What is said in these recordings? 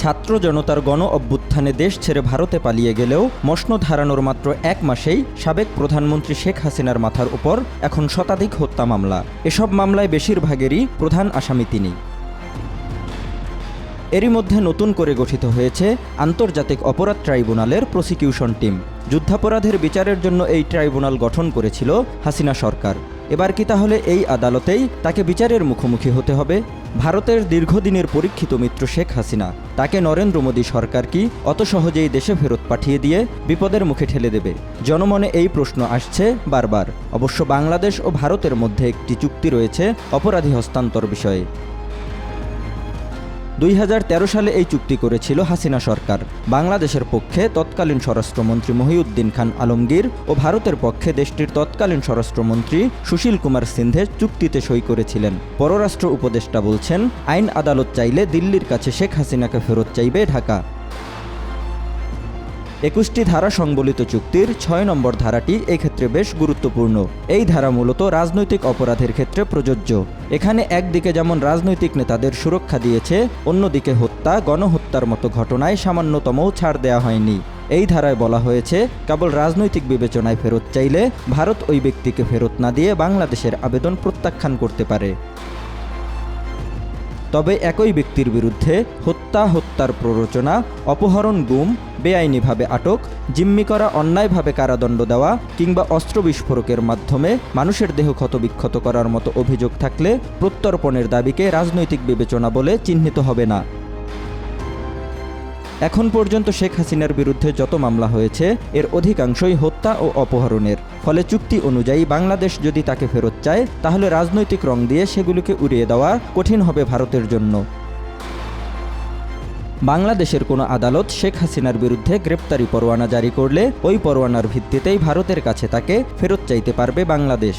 ছাত্র জনতার গণ অভ্যুত্থানে দেশ ছেড়ে ভারতে পালিয়ে গেলেও মসনদ হারানোর মাত্র এক মাসেই সাবেক প্রধানমন্ত্রী শেখ হাসিনার মাথার উপর এখন শতাধিক হত্যা মামলা। এসব মামলায় বেশিরভাগেরই প্রধান আসামি তিনি। এরই মধ্যে নতুন করে গঠিত হয়েছে আন্তর্জাতিক অপরাধ ট্রাইব্যুনালের প্রসিকিউশন টিম। যুদ্ধাপরাধের বিচারের জন্য এই ট্রাইব্যুনাল গঠন করেছিল হাসিনা সরকার। এবার কি তাহলে এই আদালতেই তাকে বিচারের মুখোমুখি হতে হবে? ভারতের দীর্ঘদিনের পরীক্ষিত মিত্র শেখ হাসিনা, তাকে নরেন্দ্র মোদী সরকার কি অত সহজেই দেশে ফেরত পাঠিয়ে দিয়ে বিপদের মুখে ঠেলে দেবে? জনমনে এই প্রশ্ন আসছে বারবার। অবশ্য বাংলাদেশ ও ভারতের মধ্যে একটি চুক্তি রয়েছে অপরাধী হস্তান্তর বিষয়ে। দুই হাজার তেরো সালে এই চুক্তি করেছিল হাসিনা সরকার। বাংলাদেশের পক্ষে তৎকালীন স্বরাষ্ট্রমন্ত্রী মহিউদ্দিন খান আলমগীর ও ভারতের পক্ষে দেশটির তৎকালীন স্বরাষ্ট্রমন্ত্রী সুশীল কুমার সিন্ধে চুক্তিতে সই করেছিলেন। পররাষ্ট্র উপদেষ্টা বলছেন, আইন আদালত চাইলে দিল্লির কাছে শেখ হাসিনাকে ফেরত চাইবে ঢাকা। একুশটি ধারা সংবলিত চুক্তির ছয় নম্বর ধারাটি এক্ষেত্রে বেশ গুরুত্বপূর্ণ। এই ধারা মূলত রাজনৈতিক অপরাধের ক্ষেত্রে প্রযোজ্য। এখানে একদিকে যেমন রাজনৈতিক নেতাদের সুরক্ষা দিয়েছে, অন্যদিকে হত্যা, গণহত্যার মতো ঘটনায় সামান্যতমও ছাড় দেওয়া হয়নি। এই ধারায় বলা হয়েছে, কেবল রাজনৈতিক বিবেচনায় ফেরত চাইলে ভারত ওই ব্যক্তিকে ফেরত না দিয়ে বাংলাদেশের আবেদন প্রত্যাখ্যান করতে পারে। তবে একই ব্যক্তির বিরুদ্ধে হত্যা, হত্যার প্ররোচনা, অপহরণ গুম বেআইনিভাবে আটক, জিম্মি করা, অন্যায়ভাবে কারাদণ্ড দেওয়া কিংবা অস্ত্র বিস্ফোরকের মাধ্যমে মানুষের দেহ ক্ষতবিক্ষত করার মতো অভিযোগ থাকলে প্রত্যর্পণের দাবিকে রাজনৈতিক বিবেচনা বলে চিহ্নিত হবে না। এখন পর্যন্ত শেখ হাসিনার বিরুদ্ধে যত মামলা হয়েছে, এর অধিকাংশই হত্যা ও অপহরণের। ফলে চুক্তি অনুযায়ী বাংলাদেশ যদি তাকে ফেরত চায়, তাহলে রাজনৈতিক রং দিয়ে সেগুলোকে উড়িয়ে দেওয়া কঠিন হবে ভারতের জন্য। বাংলাদেশের কোনো আদালত শেখ হাসিনার বিরুদ্ধে গ্রেপ্তারি পরোয়ানা জারি করলে ওই পরোয়ানার ভিত্তিতেই ভারতের কাছে তাকে ফেরত চাইতে পারবে বাংলাদেশ।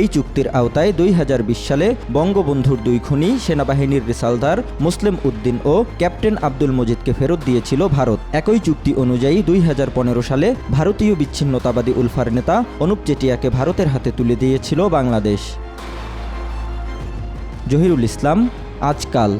এই চুক্তির আওতায় দুই হাজার বিশ সালে বঙ্গবন্ধুর দুই খুনি, সেনাবাহিনীর রিসালদার মুসলিম উদ্দিন ও ক্যাপ্টেন আব্দুল মজিদকে ফেরত দিয়েছিল ভারত। একই চুক্তি অনুযায়ী দুই হাজার পনেরো সালে ভারতীয় বিচ্ছিন্নতাবাদী উলফার নেতা অনুপ চেটিয়াকে ভারতের হাতে তুলে দিয়েছিল বাংলাদেশ। জহিরুল ইসলাম, আজকাল।